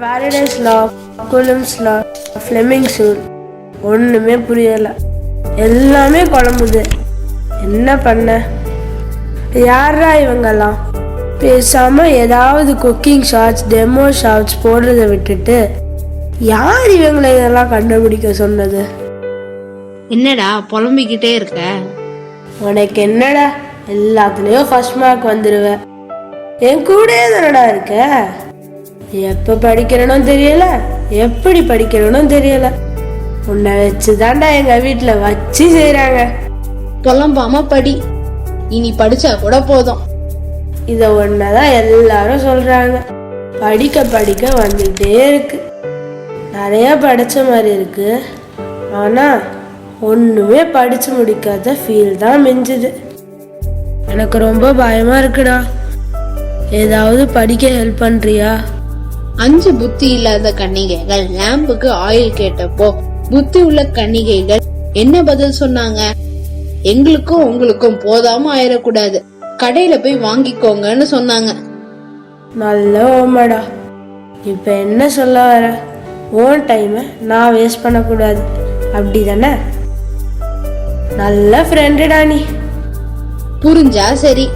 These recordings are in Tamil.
பாரடைஸ் லா குலம்ஸ் லா ஃப்ளெமிங் சூல் ஒன்றுமே புரியலை. எல்லாமே குழம்புது. என்ன பண்ண? யாரா இவங்கெல்லாம்? பேசாமல் ஏதாவது குக்கிங் ஷார்ட்ஸ் டெமோ ஷார்ட்ஸ் போடுறத விட்டுட்டு யார் இவங்களை இதெல்லாம் கண்டுபிடிக்க சொன்னது? என்னடா புலம்பிக்கிட்டே இருக்க? உனக்கு என்னடா? எல்லாத்துலேயும் ஃபர்ஸ்ட் மார்க் வந்துடுவ என் கூடயே தானடா இருக்க? எப்போ படிக்கிறனோ தெரியல? எப்படி படிக்கிறனோ தெரியல? உன்னை வச்சு தாண்டா எங்கள் வீட்டில் வச்சு செய்கிறாங்க புலம்பாம படி. இனி படிச்சா கூட போதும். இதை ஒன்று தான் எல்லாரும் சொல்கிறாங்க படிக்க படிக்க வந்துகிட்டே இருக்கு. நிறைய படித்த மாதிரி இருக்கு. ஆனால் ஒன்றுமே படித்து முடிக்காத ஃபீல் தான் மிஞ்சுது. எனக்கு ரொம்ப பயமாக இருக்குடா. ஏதாவது படிக்க ஹெல்ப் பண்ணுறியா அஞ்சு புத்தி இல்லாத கன்னிகைகள் லேம்புக்கு ஆயில் கேட்டப்போ புத்தி உள்ள கன்னிகைகள் என்ன பதில் சொன்னாங்க? எங்களுக்கும் உங்களுக்கும் போதாம ஆயிடக்கூடாது கடையில போய் வாங்கிக்கோங்கன்னு சொன்னாங்க. நல்ல ஓமடா இப்போ என்ன சொல்ல வர? ஓன் டைமை நான் வேஸ்ட் பண்ணக்கூடாது. அப்படி தானே நல்ல ஃப்ரெண்டுடா நீ. புரிஞ்சா சரி.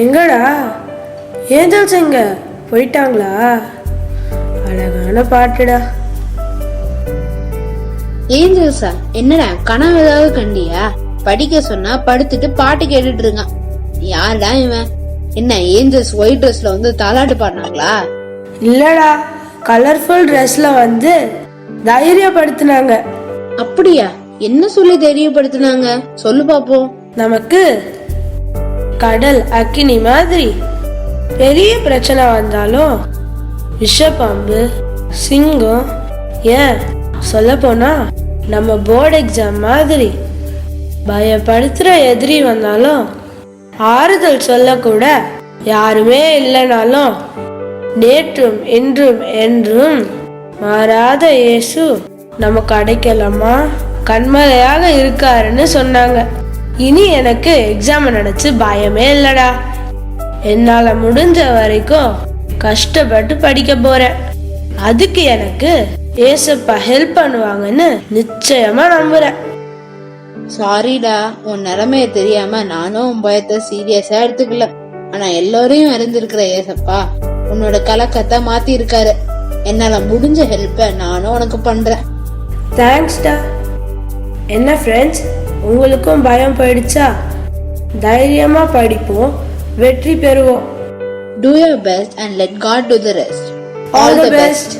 எங்கடா? ஏஞ்சல்ஸ் எங்க போயிட்டாங்களா? அழகான பாட்டுடா. ஏஞ்சல்ஸா என்னடா கனவு ஏதாவது கண்டியா? படிக்க சொன்னா படுத்துட்டு பாட்டு கேட்டுட்டு இருக்கான். யாருடா இவன்? என்ன ஏஞ்சல்ஸ் ஒயிட் ட்ரெஸ்ல வந்து தாலாட்டு பாடினாங்களா? இல்லடா கலர்ஃபுல் ட்ரெஸ்ல வந்து தைரியப்படுத்தினாங்க. அப்படியா? என்ன சொல்லி தெரியப்படுத்தினாங்க? சொல்லு பாப்போம். நமக்கு கடல் அக்கினி மாதிரி பெரிய பிரச்சனை வந்தாலும் விஷப்பாம்பு சிங்கம் ஏன்? சொல்ல போனா நம்ம போர்டு எக்ஸாம் மாதிரி பயப்படுத்துற எதிரி வந்தாலும் ஆறுதல் சொல்லக்கூட யாருமே இல்லைனாலும் நேற்றும் இன்றும் என்றும் மாறாத இயேசு நமக்கு அடைக்கலாமா கண்மலையாக இருக்காருன்னு சொன்னாங்க. இனி எனக்கு எக்ஸாம் நினைச்சு பயமே இல்லடா. என்னால முடிஞ்ச வரைக்கும் கஷ்டப்பட்டு படிக்க போறேன். அதுக்கு எனக்கு ஏசப்பா ஹெல்ப் பண்ணுவாங்கன்னு நிச்சயமா நம்புறேன். சாரிடா உன் நிலைமைய தெரியாம நானும் உன் பயத்தை சீரியஸா எடுத்துக்கல. ஆனா எல்லாரையும் அறிந்திருக்கிற ஏசப்பா உன்னோட கலக்கத்தை மாத்தி இருக்காரு என்னால முடிஞ்ச ஹெல்ப்ப நானும் உனக்கு பண்றேன். தேங்க்ஸ்டா என்ன ஃப்ரெண்ட்ஸ் உங்களுக்கும் பயம் போயிடுச்சா? தைரியமா படிப்போம் வெற்றி பெறுவோம். Do your best and let God do the rest all the best